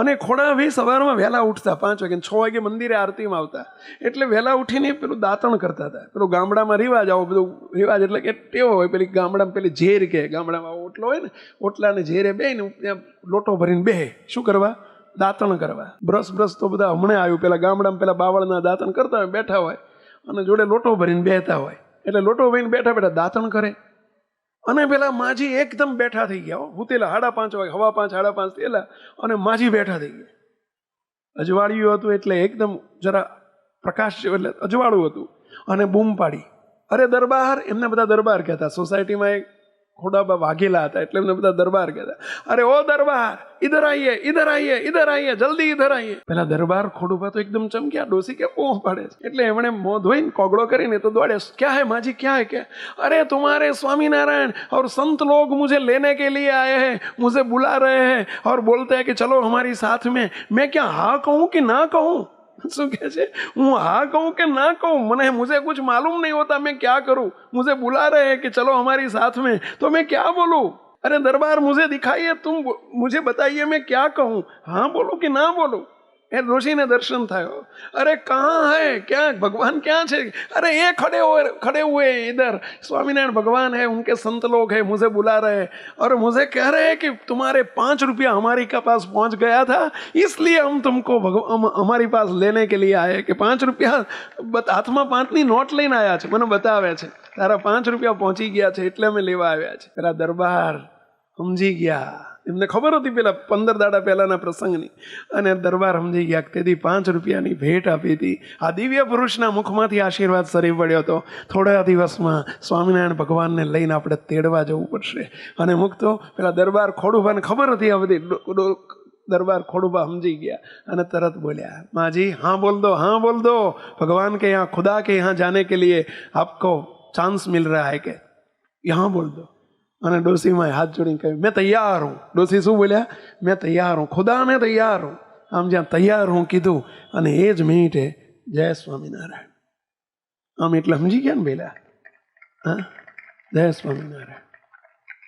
અને ખોડા ખોડાભાઈ સવારમાં વહેલા ઉઠતા પાંચ વાગે છ વાગે મંદિરે આરતીમાં આવતા એટલે વહેલા ઉઠીને પેલું દાંતણ કરતા હતા પેલું ગામડામાં રિવાજ આવો બધું રિવાજ એટલે કે ટેવો હોય પેલી ગામડામાં પેલી ઝેર કે ગામડામાં ઓટલો હોય ને ઓટલાને ઝેરે બે ને ત્યાં લોટો ભરીને બે શું કરવા દાંતણ કરવા બ્રશ બ્રશ તો બધા હમણાં આવ્યું પેલા ગામડામાં પેલા બાવળના દાંતણ કરતા હોય બેઠા હોય અને જોડે લોટો ભરીને બેહતા હોય એટલે લોટો ભરીને બેઠા બેઠા દાંતણ કરે અને પેલા માજી એકદમ બેઠા થઈ ગયા હુતેલા હાડા પાંચ વાગે હવા પાંચ સાડા પાંચ થયેલા અને માજી બેઠા થઈ ગયા અજવાળિયું હતું એટલે એકદમ જરા પ્રકાશ એટલે અજવાળું હતું અને બૂમ પાડી અરે દરબાર એમને બધા દરબાર કહેતા સોસાયટીમાં એક ખોડવા બાગેલા હતા એટલે એમને બધા દરબાર ગયા અરે ઓ દરબાર इधर आइए इधर आइए इधर आइए જલ્દી इधर आइए પેલો દરબાર ખોડુપા તો એકદમ ચમક્યા દોસી કે ઓ પડે એટલે એમણે મોંદ થઈને કોગળો કરીને તો દોડે શું છે માજી શું છે કે અરે તમારા સ્વામી નારાયણ ઓર સંત લોકો મુજે લેને કે લિયે આયે હે મુજે બુલા રહે હે ઓર બોલતે હે કે ચલો અમારી સાથ મે મેં ક્યાં હા કહું કે ના કહું શું तो हाँ છે હું ना कहूँ કે मुझे कुछ मालूम नहीं होता मैं क्या करूं मुझे बुला रहे हैं कि चलो हमारी साथ में तो मैं क्या बोलूँ अरे दरबार मुझे दिखाइए तुम मुझे बताइए मैं क्या कहूँ हाँ बोलो कि ना बोलो એ ડોશીને દર્શન થયો અરે કહાં હૈ ક્યાં ભગવાन ક્યાં છે अरे ये खड़े हुए खड़े हुए इधर स्वामीनारायण भगवान है उनके संत लोग हैं मुझे बुला रहे और मुझे कह रहे हैं कि तुम्हारे पाँच रुपया हमारी के पास पहुंच गया था इसलिए हम तुमको हम, અમારી પાસ લેને કે लिए आए કે પાંચ રૂપિયા હાથમાં પાંચની નોટ લઈને આવ્યા છે મને બતાવે છે તારા પાંચ રૂપિયા પહોંચી ગયા છે એટલે અમે લેવા આવ્યા છે તારા દરબાર સમજી ગયા મને ખબર હતી પેલા 15 દાડા પેલાના પ્રસંગની અને દરબાર હમજી ગયા કે થી 5 રૂપિયાની ભેટ આપી હતી આ દિવ્ય પુરુષના મુખમાંથી આશીર્વાદ સરી પડ્યો તો થોડા દિવસમાં સ્વામિનારાયણ ભગવાનને લઈને આપણે તેડવા જવું પડશે અને મુકતો પેલા દરબાર ખોડુવાને ખબર ન હતી આ બધી દરબાર ખોડુબા હમજી ગયા અને તરત બોલ્યા माजी હા બોલ દો હા બોલ દો ભગવાન કે અહીંયા ખુદા કે અહીંયા જાનને કે લિયે આપકો ચાન્સ મિલ રહા હે કે યહા બોલ દો અને ડોસીમાં હાથ જોડીને કહ્યું મેં તૈયાર હું ડોસી શું બોલ્યા મેં તૈયાર હું ખુદા મેં તૈયાર હું આમ જ્યાં તૈયાર હું કીધું અને એ જ મિનિટે જય સ્વામિનારાયણ આમ એટલે સમજી ગયા ને પેલા હા જય સ્વામિનારાયણ